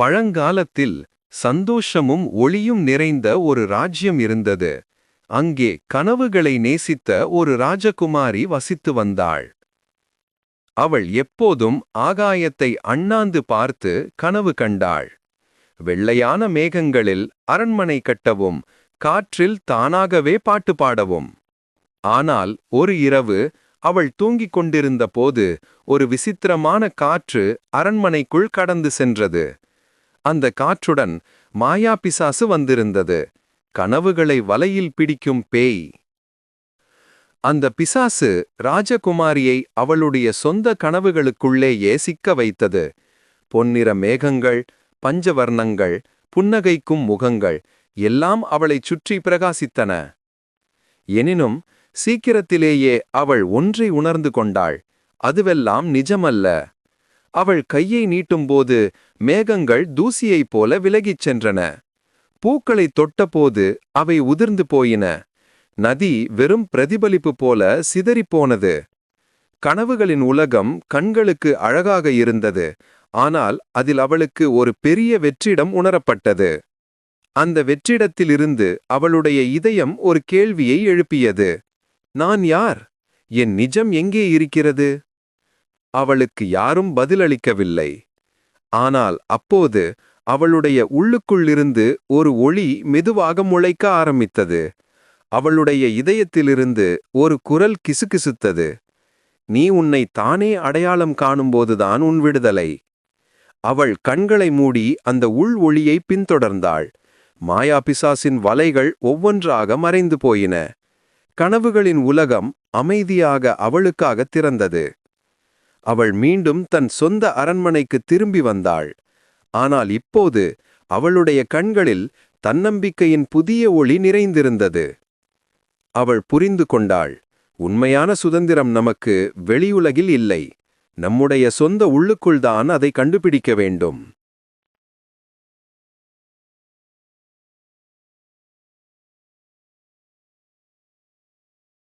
பழங்காலத்தில் சந்தோஷமும் ஒளியும் நிறைந்த ஒரு ராஜ்யம் இருந்தது. அங்கே கனவுகளை நேசித்த ஒரு ராஜகுமாரி வசித்து வந்தாள். அவள் எப்போதும் ஆகாயத்தை அண்ணாந்து பார்த்து கனவு கண்டாள். வெள்ளையான மேகங்களில் அரண்மனை கட்டவும் காற்றில் தானாகவே பாட்டு பாடவும். ஆனால் ஒரு இரவு அவள் தூங்கிக் கொண்டிருந்த போது ஒரு விசித்திரமான காற்று அரண்மனைக்குள் கடந்து சென்றது. அந்த காற்றுடன் மாயா பிசாசு வந்திருந்தது. கனவுகளை வலையில் பிடிக்கும் பேய். அந்த பிசாசு ராஜகுமாரியை அவளுடைய சொந்த கனவுகளுக்குள்ளேயே சிக்க வைத்தது. பொன்னிற மேகங்கள் பஞ்சவர்ணங்கள் புன்னகைக்கும் முகங்கள் எல்லாம் அவளைச் சுற்றி பிரகாசித்தன. எனினும் சீக்கிரத்திலேயே அவள் ஒன்றை உணர்ந்து கொண்டாள். அதுவெல்லாம் நிஜமல்ல. அவள் கையை நீட்டும்போது மேகங்கள் தூசியைப் போல விலகிச் சென்றன. பூக்களை தொட்டபோது அவை உதிர்ந்து போயின. நதி வெறும் பிரதிபலிப்பு போல சிதறிப்போனது. கனவுகளின் உலகம் கண்களுக்கு அழகாக இருந்தது. ஆனால் அதில் அவளுக்கு ஒரு பெரிய வெற்றிடம் உணரப்பட்டது. அந்த வெற்றிடத்திலிருந்து அவளுடைய இதயம் ஒரு கேள்வியை எழுப்பியது. நான் யார்? என் நிஜம் எங்கே இருக்கிறது? அவளுக்கு யாரும் பதிலளிக்கவில்லை. ஆனால் அப்போது அவளுடைய உள்ளுக்குள்ளிருந்து ஒரு ஒளி மெதுவாக முளைக்க ஆரம்பித்தது. அவளுடைய இதயத்திலிருந்து ஒரு குரல் கிசுகிசுத்தது. நீ உன்னை தானே அடையாளம் காணும்போதுதான் உன் விடுதலை? அவள் கண்களை மூடி அந்த உள் ஒளியை பின்தொடர்ந்தாள். மாயா பிசாசின் வலைகள் ஒவ்வொன்றாக மறைந்து போயின. கனவுகளின் உலகம் அமைதியாக அவளுக்காக திறந்தது. அவள் மீண்டும் தன் சொந்த அரண்மனைக்கு திரும்பி வந்தாள். ஆனால் இப்போது அவளுடைய கண்களில் தன்னம்பிக்கையின் புதிய ஒளி நிறைந்திருந்தது. அவள் புரிந்து கொண்டாள் உண்மையான சுதந்திரம் நமக்கு வெளியுலகில் இல்லை. நம்முடைய சொந்த உள்ளுக்குள்தான் அதை கண்டுபிடிக்க வேண்டும்.